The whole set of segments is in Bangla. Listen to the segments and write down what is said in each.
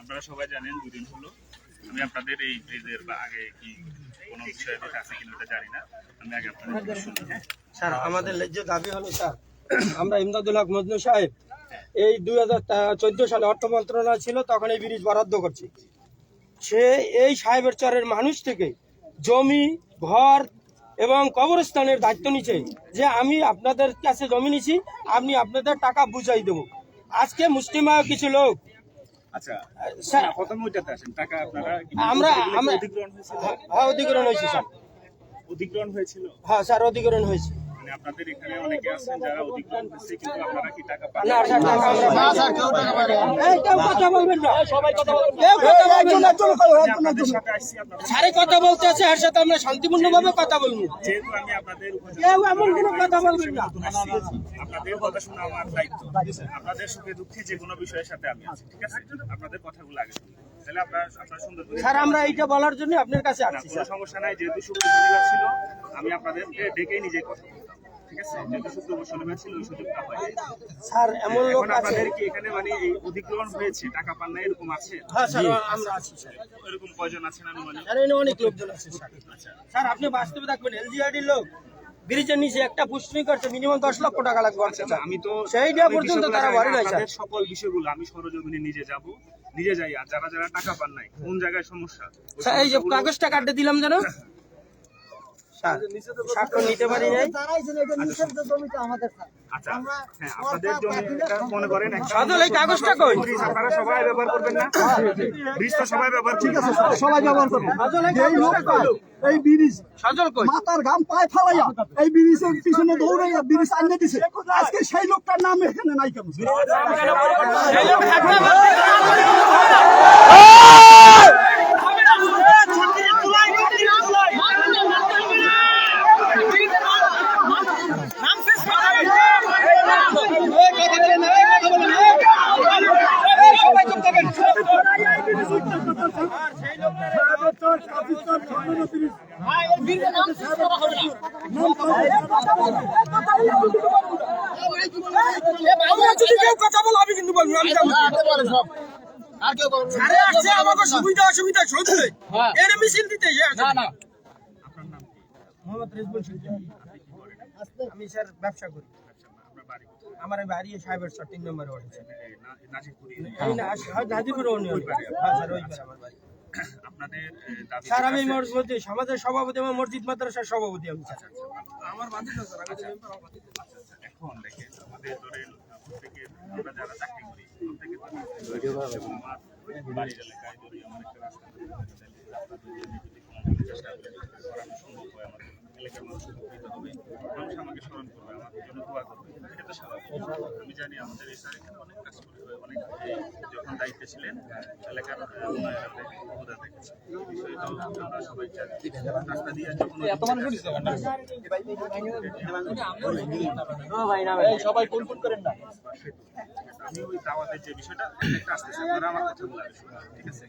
আপনারা সবাই জানেন দুদিন হলো। আমি আপনাদের এই পেজের বা আগে কি কোনো বিষয়ে আছে কিনা জানি না। আমি আগে আপনাদের হ্যাঁ? স্যার, আমাদের ন্যায্য দাবি হলো, স্যার, আমরা ইমদাদুল হক মজনু সাহেব, এই দুই হাজার চোদ্দ সালে অর্থ মন্ত্রণালয় ছিল, তখন এই ব্রিজ বরাদ্দ করছি। সে এই সাহেবের চরের মানুষ থেকে জমি, ঘর এবং কবরস্থানের দায়িত্ব নিচ্ছে যে আমি আপনাদের কাছে জমি নিছি আপনি আপনাদের টাকা বুঝাই দেবো। আজকে মুসলিমা কিছু লোক আচ্ছা আমরা হ্যাঁ অধিগ্রহণ হয়েছে স্যার। অধিগ্রহণ হয়েছিল? হ্যাঁ স্যার অধিগ্রহণ হয়েছে। মানে আপনাদের এখানে অনেকে আছেন যারা অধিগ্রহণ হয়েছে কিন্তু আপনারা কি টাকা পান? না স্যার টাকা আমরা এই কথা বলবেন না। সবাই কথা বলবেন কেউ কথা বলবেন না। আপনাদের সাথে আসছি আপনারা সারে কথা বলতে আছে এর সাথে আমরা শান্তিপূর্ণ ভাবে কথা বলব। যেহেতু আমি আপনাদের কেউ এমন কোনো কথা বলবেন না। আপনাদের কথা শোনা আমার দায়িত্ব। আপনাদের সুখে দুঃখে যে কোনো বিষয়ের সাথে আমি আছি ঠিক আছে? আপনাদের কথাগুলো আগে শুনুন। আপনার আপনার সুন্দর স্যার আমরা এইটা বলার জন্য আপনার কাছে আসছি কোনো সমস্যা নাই যেহেতু শুক্র শনিবার ছিল আমি আপনাদেরকে ডেকেই নিজে কথা ঠিক আছে? যেহেতু শুক্র শনিবার ছিল ওই সুযোগটা হয় স্যার এমন লোক আছে আপনাদের কি এখানে মানে এই অধিগ্রহণ হয়েছে? টাকা পান না এরকম আছে? হ্যাঁ স্যার আমরা আছি স্যার। এরকম কয়জন আছেন আনুমানিক? স্যার এখানে অনেক লোকজন আছে স্যার। আচ্ছা। স্যার আপনি বাস্তবে থাকবেন এলজিআরডির লোক ব্রিজের নিচে একটা পুষ্টি করছে মিনিমাম দশ লক্ষ টাকা লাগবে আচ্ছা, আমি তো সেইটা আমি পর্যন্ত তারা বাড়ি নাই স্যার। সকল বিষয়গুলো আমি সরজমিনে নিজে যাব নিজে যাই আর যারা যারা টাকা পান নাই কোন জায়গায় সমস্যা? এই যে কাগজটা কাটতে দিলাম যেন। স্বাক্ষর নিতে পারি নাই। আচ্ছা হ্যাঁ আপনাদের জন্য এটা মনে করেন একটা সজল এই কাগজটা কই? আপনারা সবাই ব্যবহার করবেন না? ব্রিজ তো সবাই ব্যবহার ঠিক আছে সবাই ব্যবহার করবে। এই যেই লোক কাগজটা কই এই ব্রিজ। সজল কই? মাথার ঘাম পায়ে ফালাইয়া এই ব্রিজের পিছনে দৌড়াইয়া ব্রিজ দিছে। আজকে সেই লোকটার নাম এখানে নাই কেন? লোক যদি কেউ কথা বলো আমি কিন্তু বলব আমি আরে আসছে আমাকে সুবিধা অসুবিধা শুনছে এর মিছিল দিতে না না। মোহাম্মদ রিজবুল আমি স্যার ব্যবসা করি। আপনার? আমার এই বাড়ি সাহেবের স্যার তিন নম্বরে নাজিরপুরি হ্যাঁ স্যার আমার আপনাদের আমি আছে? মসজিদ সমাজের সভাপতি এবং মসজিদ মাদ্রাসার সভাপতি আমি স্যার। এখন দেখেন আমাদের ধরেন প্রত্যেকে আমরা যারা চাকরি করি প্রত্যেকে এবং আমার বাড়ির এলাকায় যদি আমার একটা রাস্তা রাস্তা দিয়ে আমি যদি কোনোভাবে চেষ্টা করি করানো সম্ভব হয় আমার এলাকার মানুষ উপকৃত হবে মানুষ আমাকে স্মরণ করবে আমার জন্য দোয়া করবে। এটা তো স্বাভাবিক। আমি জানি আমাদের এই স্যার এখানে অনেক কাজ করে অনেক যখন দায়িত্বে ছিলেন এলাকার অবদান রেখেছে বিষয়টাও আমরা সবাই জানি। রাস্তা দিয়ে যখন সবাই কোন কোন করেন না। আমি ওই দাওয়াতের যে বিষয়টা একটা আসতেছে আপনারা আমার আগে শুনুন, ঠিক আছে?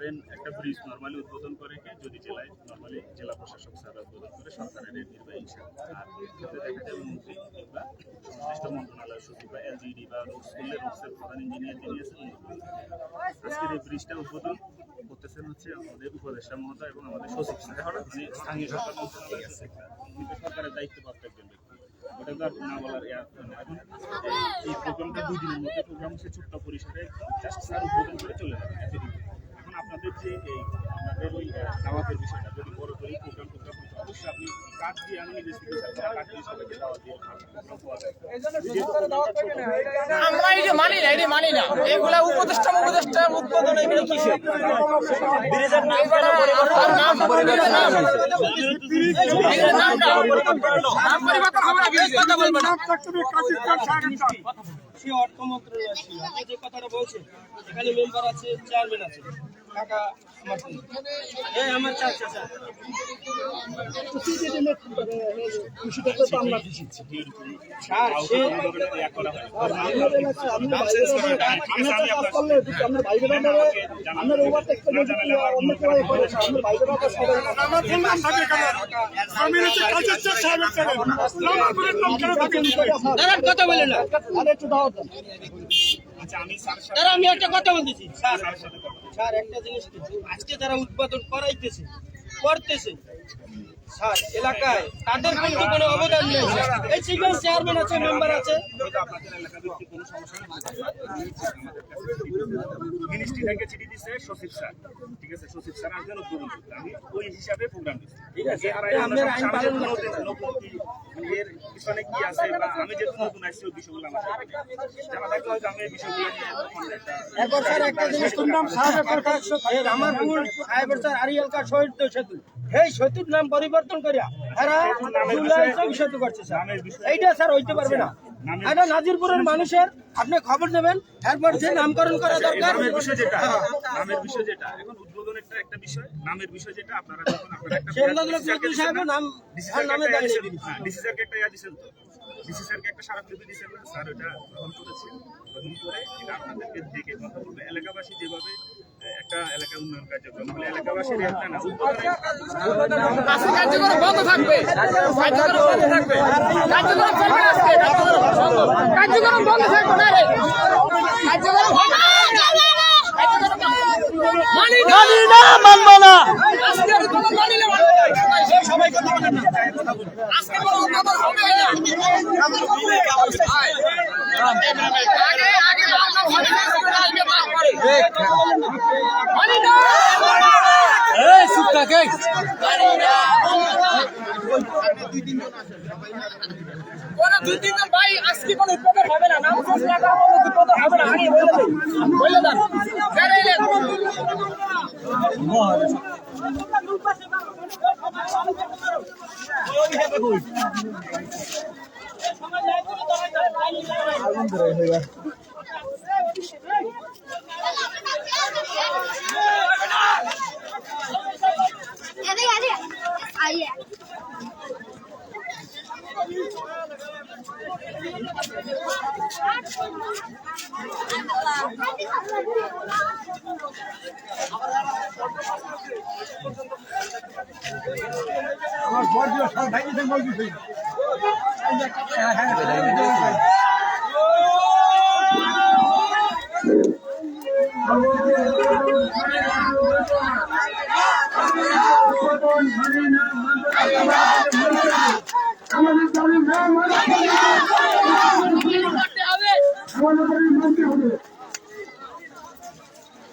ধরেন একটা ব্রিজ নর্মালি উদ্বোধন করে কে? যদি জেলায় নর্মালি জেলা প্রশাসক স্যার উদ্বোধন করে, সরকারের নির্বাহী আর যদি দেখা যায় মন্ত্রী বা সংশ্লিষ্ট মন্ত্রণালয় সচিব বা এলজিডি বা রোড স্কুলের রোডসের প্রধান ইঞ্জিনিয়ার যিনি আছেন আজকের এই ব্রিজটা উদ্বোধন করতেছেন হচ্ছে আমাদের উপদেষ্টা মহোদয় এবং আমাদের সচিব স্থানীয় সরকার মন্ত্রণালয় আছে সরকারের দায়িত্বপ্রাপ্ত একজন ব্যক্তি। ওটা এই- প্রোগ্রামটা দুই দিনের মধ্যে প্রোগ্রাম হচ্ছে ছোট্ট পরিসরে। চলে যাবে আপনাদের যে এই আপনাদের ওই দাওয়াতের বিষয়টা যদি বড় করে প্রোগ্রাম প্রোগ্রাম হতো অবশ্যই আপনি কার্ড দিয়ে আমি নিজে থেকে কার্ড দিয়ে সবাইকে দাওয়াত দিয়ে প্রোগ্রাম পাওয়া যায় আমরা এটা মানি না এটা মানি না এগুলা উপদেষ্টা উপদেষ্টা উদ্বোধন এগুলো কিসের? নাম নাম ব্রিজের নাম। ব্রিজের নামটা পরিবর্তন হবে না কথা বলবেন না। সে অর্থ মন্ত্রণালয় ছিল যে কথাটা বলছেন এখানে মেম্বার আছে চেয়ারম্যান আছে। কথা বলে না। আর একটু দাও আচ্ছা আমি একটা কথা বলতেছি। স্যার স্যার একটা জিনিস আজকে যারা উৎপাদন করাইতেছে করতেছে এলাকায় তাদের কিন্তু কোনো অবদান নেই। এই সিগন্যাল চেয়ারম্যান আছে মেম্বার আছে। মিনিস্ট্রি থেকে চিঠি দিচ্ছে সচিব স্যার। ঠিক আছে সচিব স্যার আসবেন আমি ওই হিসাবে প্রোগ্রাম দিচ্ছি ঠিক আছে, আর আইন পালন এর পিছনে কি আছে বা আমি যেহেতু নতুন আসছি ওই বিষয়গুলো আমার জানা থাকলে হয়তো আমি এই বিষয়গুলো স্যার একটা জিনিস শুনলাম এর আমার ভুল সাহেবের স্যার আরিয়াল শহীদ সেতু। এই সেতুর নাম পরিবর্তন করিয়া এরা জুলাই করছে স্যার। এইটা স্যার হইতে পারবে না। এটা নাজিরপুরের মানুষের আপনি খবর দেবেন এরপর যে নামকরণ করা দরকার নামের বিষয় যেটা নামের বিষয় যেটা এখন উদ্বোধন একটা একটা বিষয় নামের বিষয় যেটা আপনারা যখন আপনারা একটা সাহেবের নাম আর নামে দাঁড়িয়ে ডিসি স্যারকে একটা ইয়া দিছেন তো। ডিসি স্যারকে একটা স্মারকলিপি দিছেন না স্যার ওটা গ্রহণ করেছেন গ্রহণ করে এটা আপনাদেরকে দেখে কথা বলবে। এলাকাবাসী যেভাবে একটা এলাকা উন্নয়ন কার্যক্রম হলে এলাকাবাসীর একটা না কার্যক্রম বন্ধ থাকবে কার্যক্রম বন্ধ থাকবে কার্যক্রম চলবে আজকে কার্যক্রম বন্ধ থাকবে না রে কার্যক্রম। মানি না মানবো না আজকে কোনো মানিলে। সবাই কথা বলেন না আজকে কোনো হবে না আগে আগে আমরা মানি না আগে না কোন উদ্বোধন হবে না নাম শেষ হবে আমাদের দাবি না মানে করতে হবে আমাদের দাবি মানতে হবে